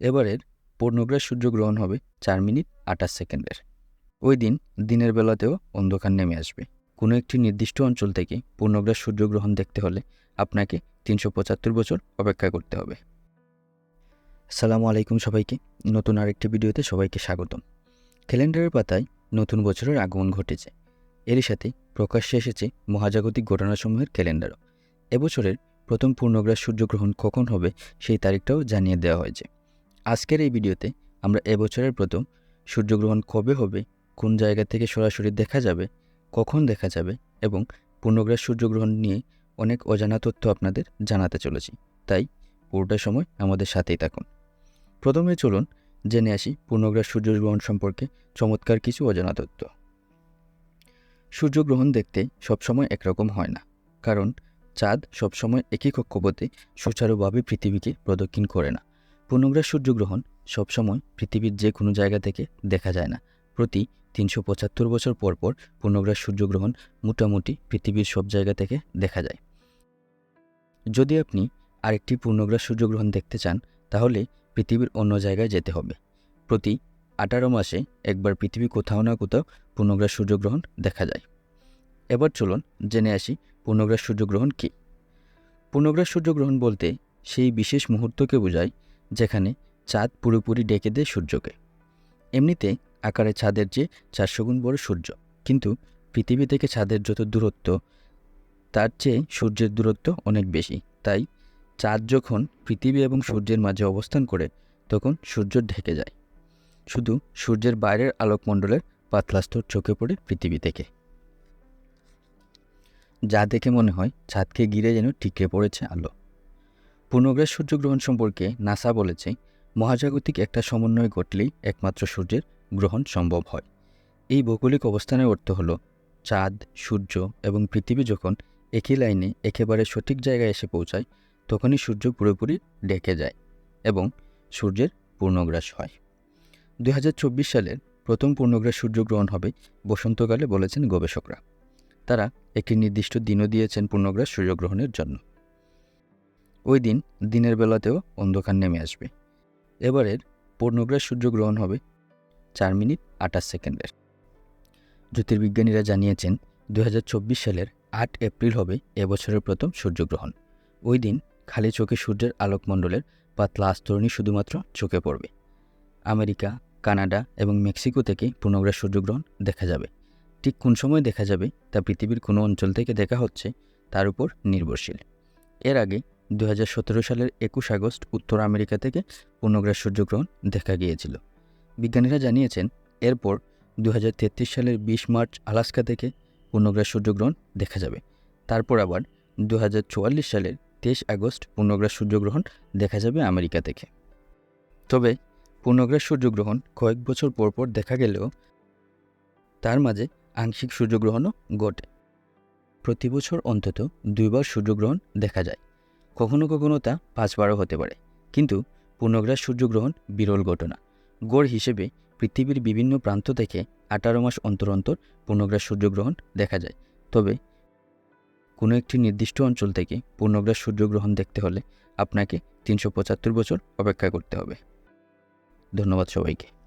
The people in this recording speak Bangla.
এবারের পূর্ণগ্রাস সূর্যগ্রহণ হবে চার মিনিট আঠাশ সেকেন্ডের। ওই দিন দিনের বেলাতেও অন্ধকার নেমে আসবে। কোনো একটি নির্দিষ্ট অঞ্চল থেকে পূর্ণগ্রাস সূর্যগ্রহণ দেখতে হলে আপনাকে তিনশো পঁচাত্তর বছর অপেক্ষা করতে হবে। সালামু আলাইকুম সবাইকে। নতুন আরেকটি ভিডিওতে সবাইকে স্বাগতম। ক্যালেন্ডারের পাতায় নতুন বছরের আগমন ঘটেছে। এরই সাথে প্রকাশ্যে এসেছে মহাজাগতিক ঘটনাসমূহের ক্যালেন্ডারও। এবছরের প্রথম পূর্ণগ্রাস সূর্যগ্রহণ কখন হবে সেই তারিখটাও জানিয়ে দেওয়া হয়েছে। আজকের এই ভিডিওতে আমরা এবছরের প্রথম সূর্যগ্রহণ কবে হবে, কোন জায়গা থেকে সরাসরি দেখা যাবে, কখন দেখা যাবে এবং পূর্ণগ্রাস সূর্যগ্রহণ নিয়ে অনেক অজানা তথ্য আপনাদের জানাতে চলেছি। তাই পুরোটা সময় আমাদের সাথেই থাকুন। প্রথমে চলুন জেনে আসি পূর্ণগ্রাস সূর্যগ্রহণ সম্পর্কে চমৎকার কিছু অজানা তথ্য। সূর্যগ্রহণ দেখতে সবসময় একরকম হয় না, কারণ চাঁদ সবসময় একই কক্ষপথে সুচারুভাবে পৃথিবীকে প্রদক্ষিণ করে না। পূর্ণগ্রাস সূর্যগ্রহণ সবসময় পৃথিবীর যে কোনো জায়গা থেকে দেখা যায় না। প্রতি তিনশো পঁচাত্তর বছর পর পর পূর্ণগ্রাস সূর্যগ্রহণ মোটামুটি পৃথিবীর সব জায়গা থেকে দেখা যায়। যদি আপনি আরেকটি পূর্ণগ্রাস সূর্যগ্রহণ দেখতে চান, তাহলে পৃথিবীর অন্য জায়গায় যেতে হবে। প্রতি আঠারো মাসে একবার পৃথিবী কোথাও না কোথাও পূর্ণগ্রাস সূর্যগ্রহণ দেখা যায়। এবার চলুন জেনে আসি পূর্ণগ্রাস সূর্যগ্রহণ কী। পূর্ণগ্রাস সূর্যগ্রহণ বলতে সেই বিশেষ মুহূর্তকে বোঝায় যেখানে চাঁদ পুরোপুরি ডেকে দেয় সূর্যকে। এমনিতে আকারে চাঁদের চেয়ে চারশো গুণ বড় সূর্য। কিন্তু পৃথিবী থেকে চাঁদের যত দূরত্ব, তার চেয়ে সূর্যের দূরত্ব অনেক বেশি। তাই চাঁদ যখন পৃথিবী এবং সূর্যের মাঝে অবস্থান করে, তখন সূর্য ঢেকে যায়। শুধু সূর্যের বাইরের আলোকমণ্ডলের পাতলা স্তর চোখে পড়ে পৃথিবী থেকে। যা দেখে মনে হয় ছাদকে ঘিরে যেন ঠিকরে পড়েছে আলো। পূর্ণগ্রাস সূর্যগ্রহণ সম্পর্কে নাসা বলেছে, মহাজাগতিক একটা সমন্বয় ঘটলেই একমাত্র সূর্যের গ্রহণ সম্ভব হয়। এই ভৌগোলিক অবস্থানের অর্থ হলো, চাঁদ, সূর্য এবং পৃথিবী যখন একই লাইনে একেবারে সঠিক জায়গায় এসে পৌঁছায়, তখনই সূর্য পুরোপুরি ডেকে যায় এবং সূর্যের পূর্ণগ্রাস হয়। দু হাজার চব্বিশ সালের প্রথম পূর্ণগ্রাস সূর্যগ্রহণ হবে বসন্তকালে বলেছেন গবেষকরা। তারা একটি নির্দিষ্ট দিনও দিয়েছেন পূর্ণগ্রাস সূর্যগ্রহণের জন্য। ওই দিন দিনের বেলাতেও অন্ধকার নেমে আসবে। এবারের পূর্ণগ্রাস সূর্যগ্রহণ হবে চার মিনিট আঠাশ সেকেন্ডের। জ্যোতির্বিজ্ঞানীরা জানিয়েছেন দু হাজার চব্বিশ সালের আট এপ্রিল হবে এবছরের প্রথম সূর্যগ্রহণ ওই দিন খালি চোখে সূর্যের আলোকমণ্ডলের পাতলা আস্তরণই শুধুমাত্র চোখে পড়বে। আমেরিকা, কানাডা এবং মেক্সিকো থেকে পূর্ণগ্রাস সূর্যগ্রহণ দেখা যাবে। ঠিক কোন সময় দেখা যাবে তা পৃথিবীর কোনো অঞ্চল থেকে দেখা হচ্ছে তার উপর নির্ভরশীল। এর আগে দু হাজার সতেরো সালের একুশ আগস্ট উত্তর আমেরিকা থেকে পূর্ণগ্রাস সূর্যগ্রহণ দেখা গিয়েছিল। বিজ্ঞানীরা জানিয়েছেন, এরপর দু হাজার তেত্রিশ সালের বিশ মার্চ আলাস্কা থেকে পূর্ণগ্রাস সূর্যগ্রহণ দেখা যাবে। তারপর আবার দু হাজার চুয়াল্লিশ সালের তেইশ আগস্ট পূর্ণগ্রাস সূর্যগ্রহণ দেখা যাবে আমেরিকা থেকে। তবে পূর্ণগ্রাস সূর্যগ্রহণ কয়েক বছর পর পর দেখা গেলেও তার মাঝে আংশিক সূর্যগ্রহণও ঘটে। প্রতি বছর অন্তত দুইবার সূর্যগ্রহণ দেখা যায়। কখনো কখনো তা পাঁচবারও হতে পারে। কিন্তু পূর্ণগ্রাস সূর্যগ্রহণ বিরল ঘটনা। গড় হিসেবে পৃথিবীর বিভিন্ন প্রান্ত থেকে আঠারো মাস অন্তর অন্তর পূর্ণগ্রাস সূর্যগ্রহণ দেখা যায়। তবে কোনো একটি নির্দিষ্ট অঞ্চল থেকে পূর্ণগ্রাস সূর্যগ্রহণ দেখতে হলে আপনাকে তিনশো পঁচাত্তর বছর অপেক্ষা করতে হবে। ধন্যবাদ সবাইকে।